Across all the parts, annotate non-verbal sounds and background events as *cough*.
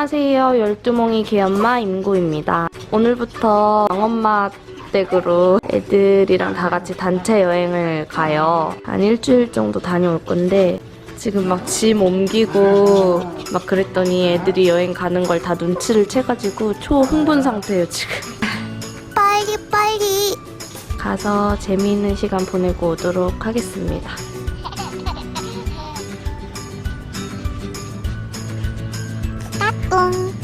안녕하세요. 열두몽이 개엄마 임구입니다. 오늘부터 왕엄마 댁으로 애들이랑 다 같이 단체 여행을 가요. 한 일주일 정도 다녀올 건데 지금 막 짐 옮기고 막 그랬더니 애들이 여행 가는 걸 다 눈치를 채가지고 초흥분 상태예요, 지금. 빨리 빨리 가서 재미있는 시간 보내고 오도록 하겠습니다. 따뚱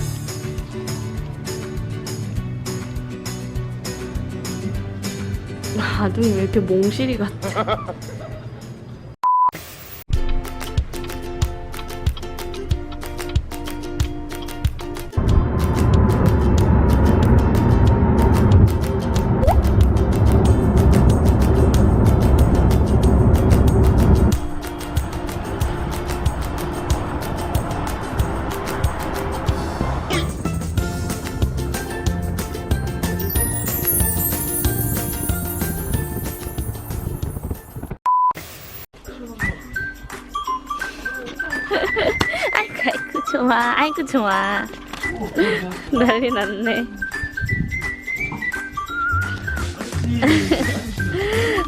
아둥이 왜 이렇게 몽실이 같아? *laughs* 좋아. 아이고 좋아. *laughs* 난리 났네.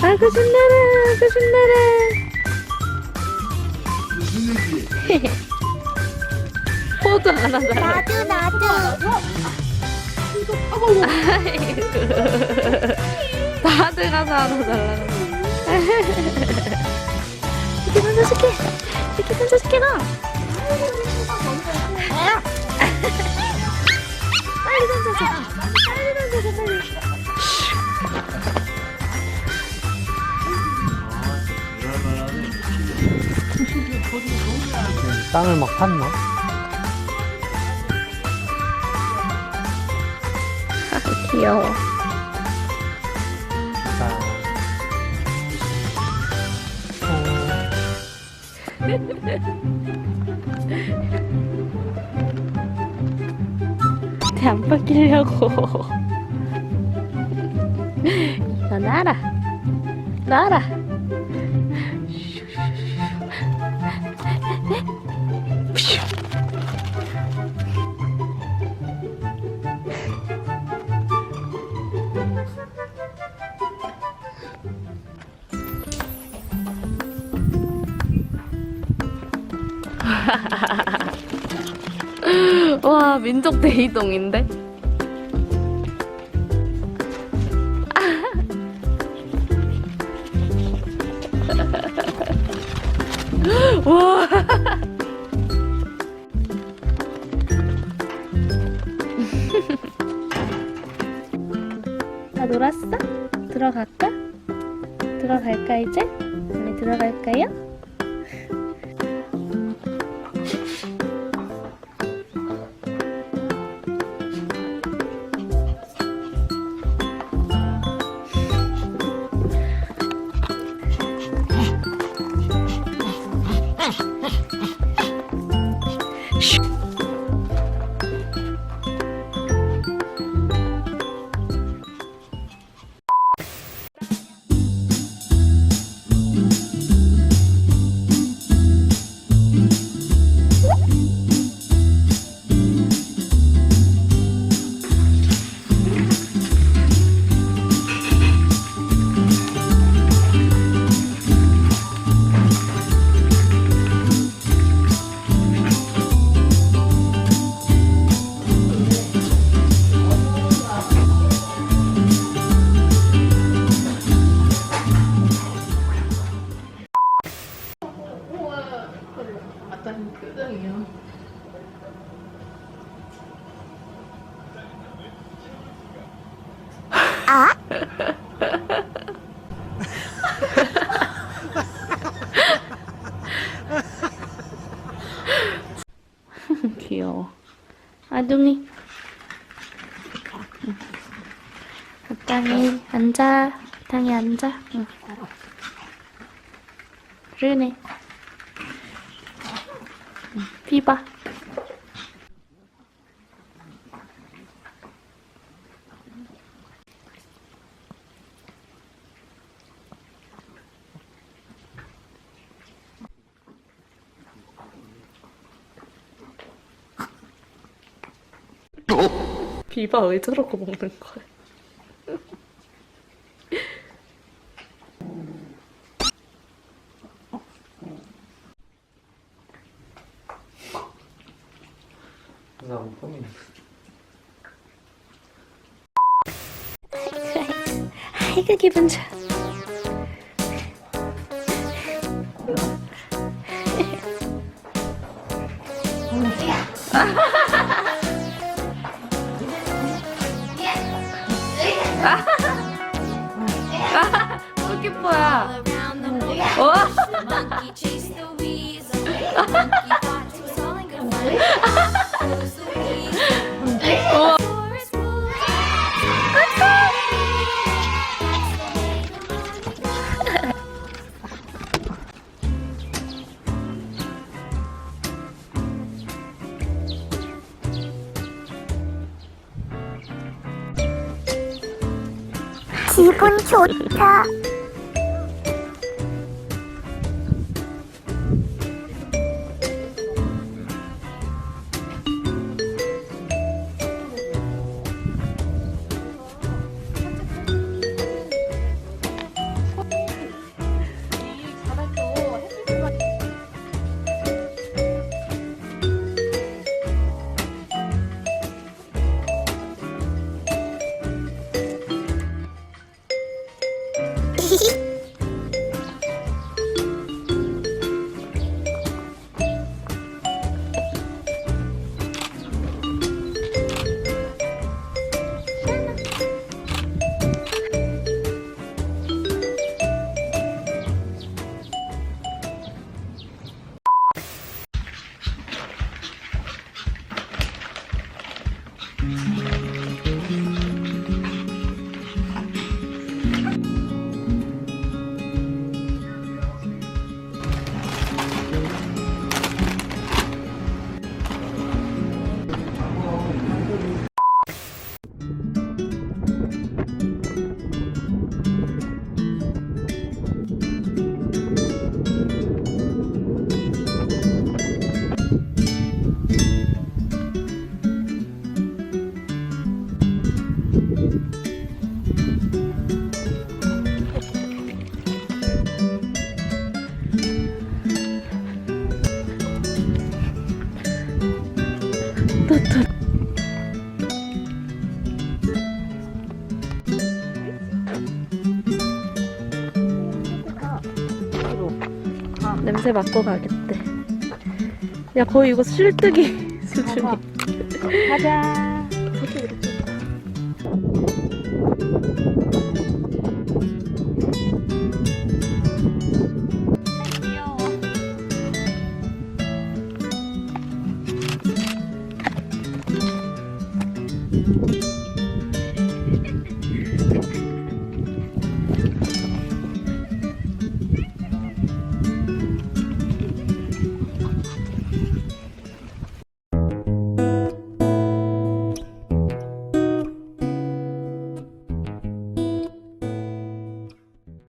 아이고 신나라 아이고 신나라 포도 하나 달라 나도 나도. *laughs* 다들 가서 하나 달라는 거. *laughs* 이렇게 던져줄게. 이렇게 던져줄게 너 빨리 던져줘 빨리 던져줘 빨리 땅을 막 팠나? 귀여워 자. *laughs* 안 뺏기려고. 너 놔라. 놔라 와 민족 대이동인데 *laughs* 와 다 놀았어? 들어갈까? 들어갈까 이제? 안에 들어갈까요? 어떤 표정이요? 아 *laughs* 귀여워. 아둥이. 아땅이 앉아. 아땅이 앉아. 응. 그러네. 비바. 어? 비바 왜 저렇게 먹는 거야? 아이고 기분 좋아. 골키퍼야. 와. *laughs* 기분 좋다. 냄새 맡고 가겠대. 야 거의 이거 실뜨기 수준이. 가자.